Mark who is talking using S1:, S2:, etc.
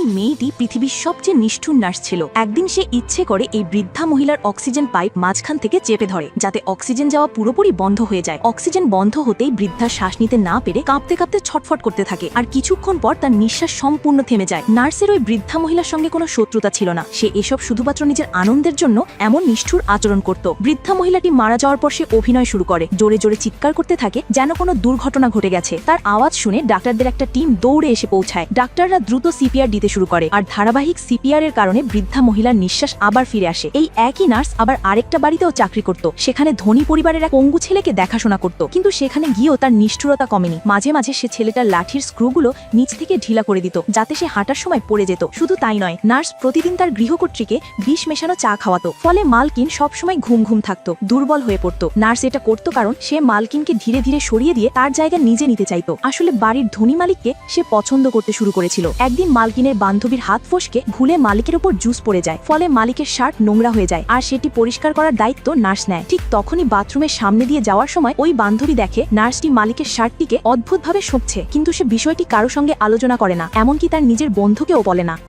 S1: এই মেয়েটি পৃথিবীর সবচেয়ে নিষ্ঠুর নার্স ছিল। একদিন সে ইচ্ছে করে এই বৃদ্ধা মহিলার অক্সিজেন পাইপ মাঝখান থেকে চেপে ধরে, যাতে অক্সিজেন যাওয়া পুরোপুরি বন্ধ হয়ে যায়। অক্সিজেন বন্ধ হতেই বৃদ্ধা শ্বাস নিতে না পেরে কাঁপতে কাঁপতে ছটফট করতে থাকে, আর কিছুক্ষণ পর তার নিঃশ্বাস সম্পূর্ণ থেমে যায়। নার্সের ওই বৃদ্ধা মহিলার সঙ্গে কোনো শত্রুতা ছিল না। সে এসব শুধুমাত্র নিজের আনন্দের জন্য এমন নিষ্ঠুর আচরণ করত। বৃদ্ধা মহিলাটি মারা যাওয়ার পর সে অভিনয় শুরু করে, জোরে জোরে চিৎকার করতে থাকে, যেন কোনো দুর্ঘটনা ঘটে গেছে। তার আওয়াজ শুনে ডাক্তারদের একটা টিম দৌড়ে এসে পৌঁছায়। ডাক্তাররা দ্রুত সিপিআর দিতে শুরু করে। আর ধারাবাহিক সিপিআর এর কারণে বৃদ্ধা মহিলার নিঃশ্বাস আবার ফিরে আসে। এই একই নার্স আবার আরেকটা বাড়িতেও চাকরি করত। সেখানে ধনী পরিবারের এক পঙ্গু ছেলেকে দেখাশোনা করত। কিন্তু সেখানে গিয়েও তার নিষ্ঠুরতা কমেনি। মাঝে মাঝে সে ছেলেটার লাঠির স্ক্রুগুলো নিচ থেকে ঢিলা করে দিত, যাতে সে হাঁটার সময় পড়ে যেত। শুধু তাই নয়, নার্স প্রতিদিন তার গৃহকর্ত্রীকে বিষ মেশানো চা খাওয়াতো। ফলে মালকিন সবসময় ঘুম ঘুম থাকতো, দুর্বল হয়ে পড়তো। নার্স এটা করতো কারণ সে মালকিনকে ধীরে ধীরে সরিয়ে দিয়ে তার জায়গা নিজে নিতে চাইতো। আসলে বাড়ির ধনী মালিককে সে পছন্দ করতে শুরু করেছিল। একদিন মালকিনের বান্ধবীর হাত ফসকে ভুলে মালিকের উপর জুস পড়ে যায়। ফলে মালিকের শার্ট নোংরা হয়ে যায় আর সেটি পরিষ্কার করার দায়িত্ব নার্স নেয়। ঠিক তখনই বাথরুমের সামনে দিয়ে যাওয়ার সময় ওই বান্ধবী দেখে নার্সটি মালিকের শার্টটিকে অদ্ভুতভাবে শোকছে কিন্তু সে বিষয়টি কারও সঙ্গে আলোচনা করে না, এমনকি তার নিজের বন্ধুকেও বলে না।